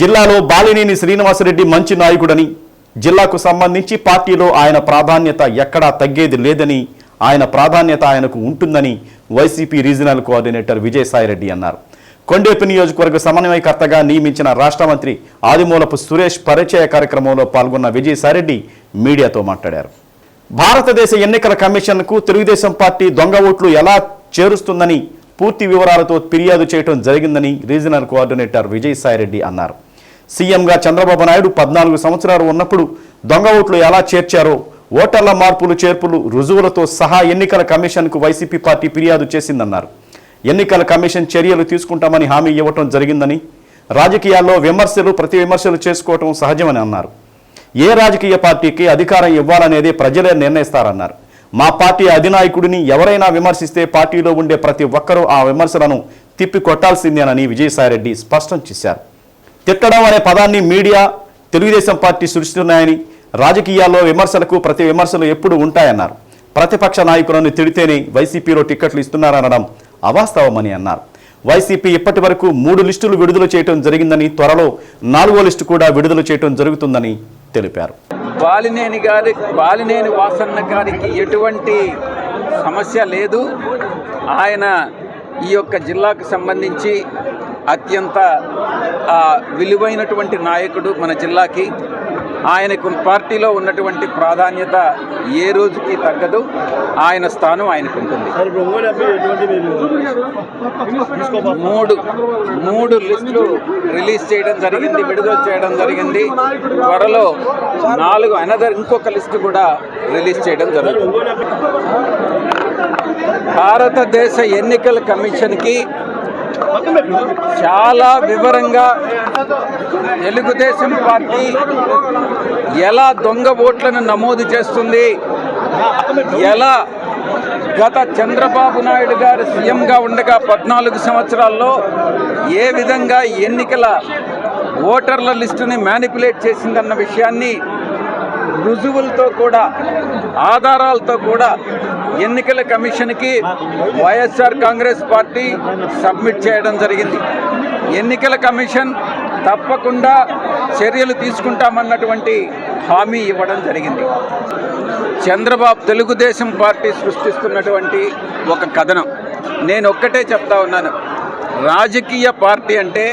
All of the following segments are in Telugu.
జిల్లాలో బాలినేని శ్రీనివాసరెడ్డి మంచి నాయకుడని జిల్లాకు సంబంధించి పార్టీలో ఆయన ప్రాధాన్యత ఎక్కడా తగ్గేది లేదని ఆయన ప్రాధాన్యత ఆయనకు ఉంటుందని వైసీపీ రీజనల్ కోఆర్డినేటర్ విజయసాయిరెడ్డి అన్నారు. కొండేపు నియోజకవర్గ సమన్వయకర్తగా నియమించిన రాష్ట్ర మంత్రి ఆదిమూలపు సురేష్ పరిచయ కార్యక్రమంలో పాల్గొన్న విజయసాయిరెడ్డి మీడియాతో మాట్లాడారు. భారతదేశ ఎన్నికల కమిషన్కు తెలుగుదేశం పార్టీ దొంగ ఓట్లు ఎలా చేరుస్తుందని పూర్తి వివరాలతో ఫిర్యాదు చేయడం జరిగిందని రీజనల్ కోఆర్డినేటర్ విజయసాయిరెడ్డి అన్నారు. సీఎంగా చంద్రబాబు నాయుడు పద్నాలుగు సంవత్సరాలు ఉన్నప్పుడు దొంగ ఓట్లు ఎలా చేర్చారో ఓటర్ల మార్పులు చేర్పులు రుజువులతో సహా ఎన్నికల కమిషన్కు వైసీపీ పార్టీ ఫిర్యాదు చేసిందన్నారు. ఎన్నికల కమిషన్ చర్యలు తీసుకుంటామని హామీ ఇవ్వటం జరిగిందని రాజకీయాల్లో విమర్శలు ప్రతి విమర్శలు చేసుకోవటం సహజమని అన్నారు. ఏ రాజకీయ పార్టీకి అధికారం ఇవ్వాలనేది ప్రజలే నిర్ణయిస్తారన్నారు. మా పార్టీ అధినాయకుడిని ఎవరైనా విమర్శిస్తే పార్టీలో ఉండే ప్రతి ఒక్కరూ ఆ విమర్శలను తిప్పి కొట్టాల్సిందేనని విజయసాయిరెడ్డి స్పష్టం చేశారు. తిట్టడం అనే పదాన్ని మీడియా తెలుగుదేశం పార్టీ సృష్టిస్తున్నాయని రాజకీయాల్లో విమర్శలకు ప్రతి విమర్శలు ఎప్పుడు ఉంటాయన్నారు. ప్రతిపక్ష నాయకులను తిడితేనే వైసీపీలో టిక్కెట్లు ఇస్తున్నారనడం అవాస్తవమని అన్నారు. వైసీపీ ఇప్పటి వరకు మూడు లిస్టులు విడుదల చేయడం జరిగిందని త్వరలో నాలుగో లిస్టు కూడా విడుదల చేయడం జరుగుతుందని తెలిపారు. బాలినేని గారి బాలినేని వాసన్న గారికి ఎటువంటి సమస్య లేదు. ఆయన ఈ యొక్క జిల్లాకు సంబంధించి అత్యంత విలువైనటువంటి నాయకుడు మన జిల్లాకి. ఆయనకు పార్టీలో ఉన్నటువంటి ప్రాధాన్యత ఏ రోజుకి తగ్గదు ఆయన స్థానం ఆయనకు ఉంటుంది. మూడు మూడు లిస్టులు రిలీజ్ చేయడం జరిగింది విడుదల చేయడం జరిగింది. త్వరలో నాలుగు అనదర్ ఇంకొక లిస్టు కూడా రిలీజ్ చేయడం జరుగుతుంది. భారతదేశ ఎన్నికల కమిషన్కి చాలా వివరంగా తెలుగుదేశం పార్టీ ఎలా దొంగ ఓట్లను నమోదు చేస్తుంది ఎలా గత చంద్రబాబు నాయుడు గారు సీఎంగా ఉండగా పద్నాలుగు సంవత్సరాల్లో ఏ విధంగా ఎన్నికల ఓటర్ల లిస్టుని మ్యానిపులేట్ చేసిందన్న విషయాన్ని రుజువులతో కూడా ఆధారాలతో కూడా ఎన్నికల కమిషన్కి వైఎస్ఆర్ కాంగ్రెస్ పార్టీ సబ్మిట్ చేయడం జరిగింది. ఎన్నికల కమిషన్ తప్పకుండా చర్యలు తీసుకుంటామన్నటువంటి హామీ ఇవ్వడం జరిగింది. చంద్రబాబు తెలుగుదేశం పార్టీ సృష్టిస్తున్నటువంటి ఒక కథనం. నేను ఒక్కటే చెప్తా ఉన్నాను. రాజకీయ పార్టీ అంటే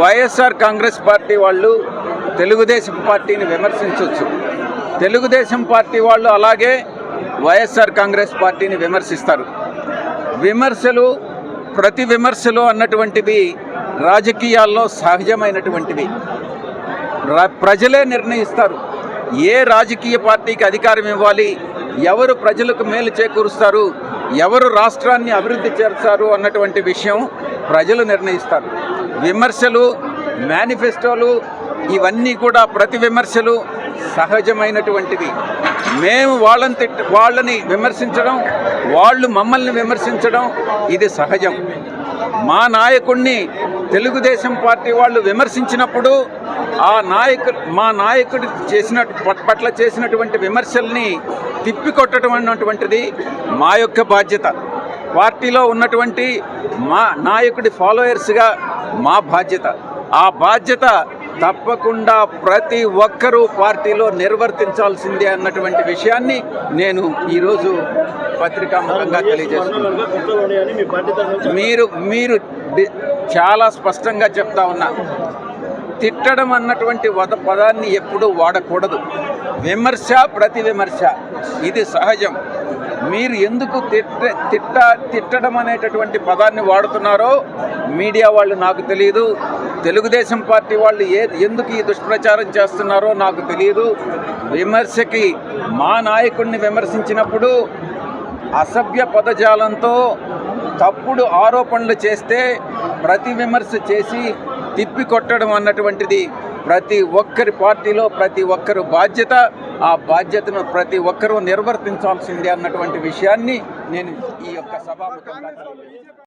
వైఎస్ఆర్ కాంగ్రెస్ పార్టీ వాళ్ళు తెలుగుదేశం పార్టీని విమర్శించవచ్చు తెలుగుదేశం పార్టీ వాళ్ళు అలాగే వైఎస్ఆర్ కాంగ్రెస్ పార్టీని విమర్శిస్తారు. విమర్శలు ప్రతి విమర్శలు అన్నటువంటివి రాజకీయాల్లో సహజమైనటువంటివి ప్రజలే నిర్ణయిస్తారు. ఏ రాజకీయ పార్టీకి అధికారం ఇవ్వాలి ఎవరు ప్రజలకు మేలు చేకూరుస్తారు ఎవరు రాష్ట్రాన్ని అభివృద్ధి చేస్తారు అన్నటువంటి విషయం ప్రజలు నిర్ణయిస్తారు. విమర్శలు మేనిఫెస్టోలు ఇవన్నీ కూడా ప్రతి విమర్శలు సహజమైనటువంటిది. మేము వాళ్ళని తిట్ వాళ్ళని విమర్శించడం వాళ్ళు మమ్మల్ని విమర్శించడం ఇది సహజం. మా నాయకుడిని తెలుగుదేశం పార్టీ వాళ్ళు విమర్శించినప్పుడు ఆ నాయకు మా నాయకుడు చేసిన పట్ల చేసినటువంటి విమర్శల్ని తిప్పికొట్టడం అన్నటువంటిది మా యొక్క బాధ్యత. పార్టీలో ఉన్నటువంటి మా నాయకుడి ఫాలోయర్స్గా మా బాధ్యత. ఆ బాధ్యత తప్పకుండా ప్రతి ఒక్కరూ పార్టీలో నిర్వర్తించాల్సిందే అన్నటువంటి విషయాన్ని నేను ఈరోజు పత్రికాముఖంగా తెలియజేస్తున్నాను. మీరు మీరు చాలా స్పష్టంగా చెప్తా ఉన్నా తిట్టడం అన్నటువంటి వద పదాన్ని ఎప్పుడూ వాడకూడదు. విమర్శ ప్రతి విమర్శ ఇది సహజం. మీరు ఎందుకు తిట్ట తిట్ట తిట్టడం అనేటటువంటి పదాన్ని వాడుతున్నారో మీడియా వాళ్ళు నాకు తెలియదు తెలుగుదేశం పార్టీ వాళ్ళు ఏ ఎందుకు ఈ దుష్ప్రచారం చేస్తున్నారో నాకు తెలియదు. విమర్శకి మా నాయకుడిని విమర్శించినప్పుడు అసభ్య పదజాలంతో తప్పుడు ఆరోపణలు చేస్తే ప్రతి విమర్శ చేసి తిప్పికొట్టడం అన్నటువంటిది ప్రతి ఒక్కరి పార్టీలో ప్రతి ఒక్కరు బాధ్యత. ఆ బాధ్యతను ప్రతి ఒక్కరూ నిర్వర్తించాల్సిందే అన్నటువంటి విషయాన్ని నేను ఈ యొక్క సభాముఖంగా